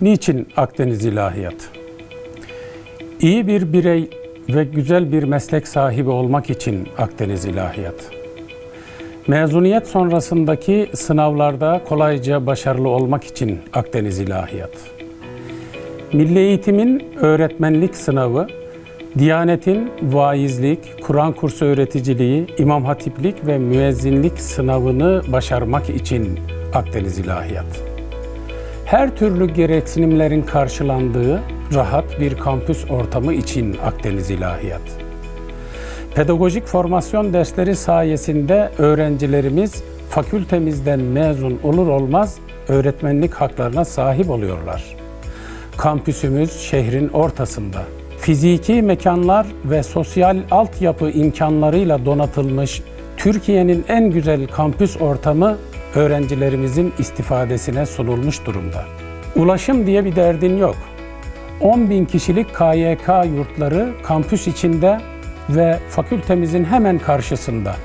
Niçin Akdeniz İlahiyat? İyi bir birey ve güzel bir meslek sahibi olmak için Akdeniz İlahiyat. Mezuniyet sonrasındaki sınavlarda kolayca başarılı olmak için Akdeniz İlahiyat. Milli Eğitim'in öğretmenlik sınavı, Diyanet'in vaizlik, Kur'an kursu öğreticiliği, İmam Hatiplik ve müezzinlik sınavını başarmak için Akdeniz İlahiyat. Her türlü gereksinimlerin karşılandığı rahat bir kampüs ortamı için Akdeniz İlahiyat. Pedagojik formasyon dersleri sayesinde öğrencilerimiz fakültemizden mezun olur olmaz öğretmenlik haklarına sahip oluyorlar. Kampüsümüz şehrin ortasında. Fiziki mekanlar ve sosyal altyapı imkanlarıyla donatılmış Türkiye'nin en güzel kampüs ortamı öğrencilerimizin istifadesine sunulmuş durumda. Ulaşım diye bir derdin yok. 10 bin kişilik KYK yurtları kampüs içinde ve fakültemizin hemen karşısında.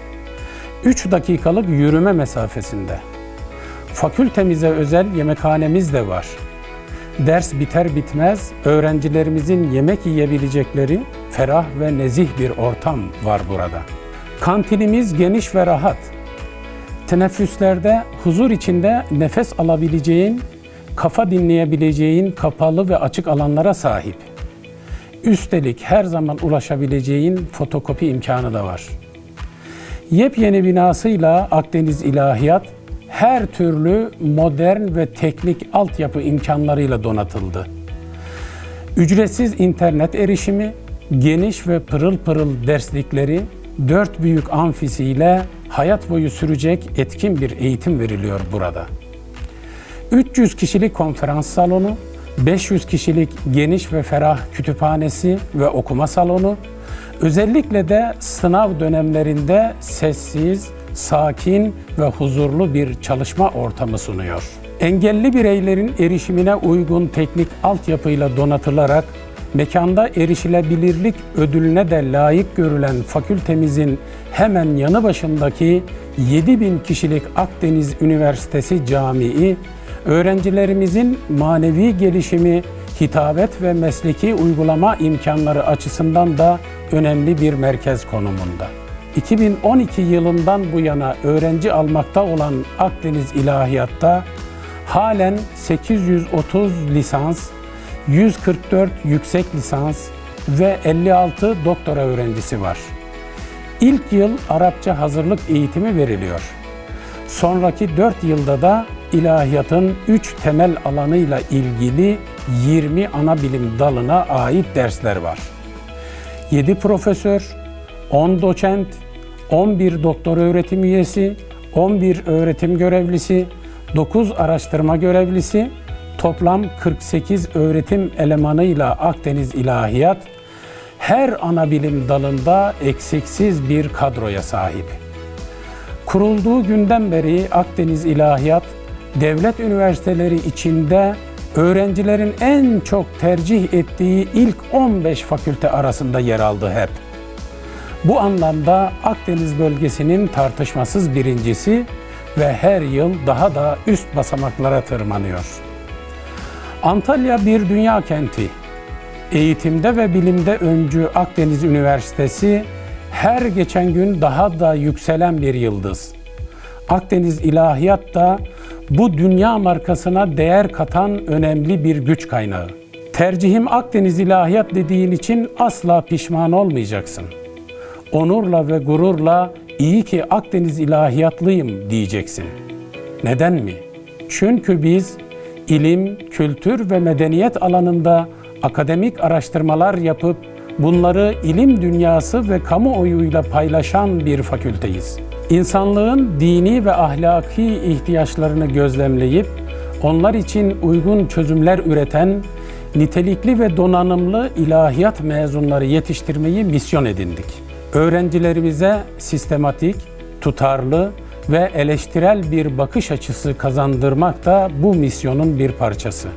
3 dakikalık yürüme mesafesinde. Fakültemize özel yemekhanemiz de var. Ders biter bitmez öğrencilerimizin yemek yiyebilecekleri ferah ve nezih bir ortam var burada. Kantinimiz geniş ve rahat. Teneffüslerde huzur içinde nefes alabileceğin, kafa dinleyebileceğin kapalı ve açık alanlara sahip. Üstelik her zaman ulaşabileceğin fotokopi imkanı da var. Yepyeni binasıyla Akdeniz İlahiyat her türlü modern ve teknik altyapı imkanlarıyla donatıldı. Ücretsiz internet erişimi, geniş ve pırıl pırıl derslikleri, dört büyük amfisiyle hayat boyu sürecek etkin bir eğitim veriliyor burada. 300 kişilik konferans salonu, 500 kişilik geniş ve ferah kütüphanesi ve okuma salonu, özellikle de sınav dönemlerinde sessiz, sakin ve huzurlu bir çalışma ortamı sunuyor. Engelli bireylerin erişimine uygun teknik altyapıyla donatılarak mekanda erişilebilirlik ödülüne de layık görülen fakültemizin hemen yanı başındaki 7000 kişilik Akdeniz Üniversitesi Camii, öğrencilerimizin manevi gelişimi, hitabet ve mesleki uygulama imkanları açısından da önemli bir merkez konumunda. 2012 yılından bu yana öğrenci almakta olan Akdeniz İlahiyat'ta halen 830 lisans, 144 yüksek lisans ve 56 doktora öğrencisi var. İlk yıl Arapça hazırlık eğitimi veriliyor. Sonraki 4 yılda da ilahiyatın 3 temel alanıyla ilgili 20 ana bilim dalına ait dersler var. 7 profesör, 10 doçent, 11 doktor öğretim üyesi, 11 öğretim görevlisi, 9 araştırma görevlisi, toplam 48 öğretim elemanıyla Akdeniz İlahiyat her ana bilim dalında eksiksiz bir kadroya sahip. Kurulduğu günden beri Akdeniz İlahiyat devlet üniversiteleri içinde öğrencilerin en çok tercih ettiği ilk 15 fakülte arasında yer aldı hep. Bu anlamda Akdeniz bölgesinin tartışmasız birincisi ve her yıl daha da üst basamaklara tırmanıyor. Antalya bir dünya kenti. Eğitimde ve bilimde öncü Akdeniz Üniversitesi her geçen gün daha da yükselen bir yıldız. Akdeniz İlahiyat da bu dünya markasına değer katan önemli bir güç kaynağı. Tercihim Akdeniz İlahiyat dediğin için asla pişman olmayacaksın. Onurla ve gururla iyi ki Akdeniz İlahiyatlıyım diyeceksin. Neden mi? Çünkü biz ilim, kültür ve medeniyet alanında akademik araştırmalar yapıp bunları ilim dünyası ve kamuoyuyla paylaşan bir fakülteyiz. İnsanlığın dini ve ahlaki ihtiyaçlarını gözlemleyip onlar için uygun çözümler üreten nitelikli ve donanımlı ilahiyat mezunları yetiştirmeyi misyon edindik. Öğrencilerimize sistematik, tutarlı ve eleştirel bir bakış açısı kazandırmak da bu misyonun bir parçası.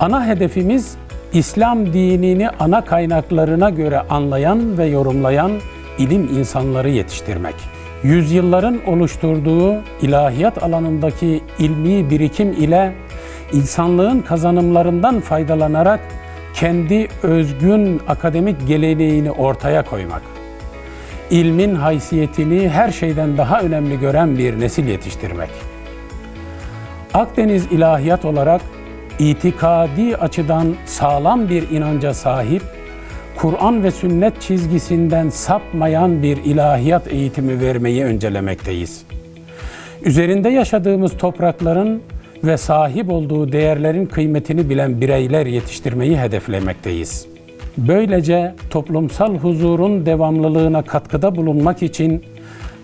Ana hedefimiz İslam dinini ana kaynaklarına göre anlayan ve yorumlayan ilim insanları yetiştirmek. Yüzyılların oluşturduğu ilahiyat alanındaki ilmi birikim ile insanlığın kazanımlarından faydalanarak kendi özgün akademik geleneğini ortaya koymak, ilmin haysiyetini her şeyden daha önemli gören bir nesil yetiştirmek. Akdeniz ilahiyat olarak itikadi açıdan sağlam bir inanca sahip, Kur'an ve sünnet çizgisinden sapmayan bir ilahiyat eğitimi vermeyi öncelemekteyiz. Üzerinde yaşadığımız toprakların ve sahip olduğu değerlerin kıymetini bilen bireyler yetiştirmeyi hedeflemekteyiz. Böylece toplumsal huzurun devamlılığına katkıda bulunmak için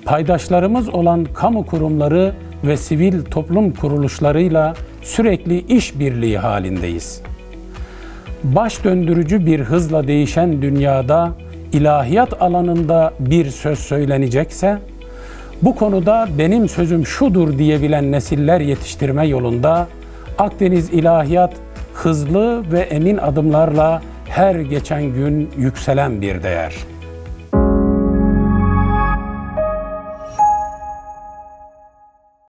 paydaşlarımız olan kamu kurumları ve sivil toplum kuruluşlarıyla sürekli işbirliği halindeyiz. Baş döndürücü bir hızla değişen dünyada ilahiyat alanında bir söz söylenecekse bu konuda benim sözüm şudur diyebilen nesiller yetiştirme yolunda Akdeniz İlahiyat hızlı ve emin adımlarla her geçen gün yükselen bir değer.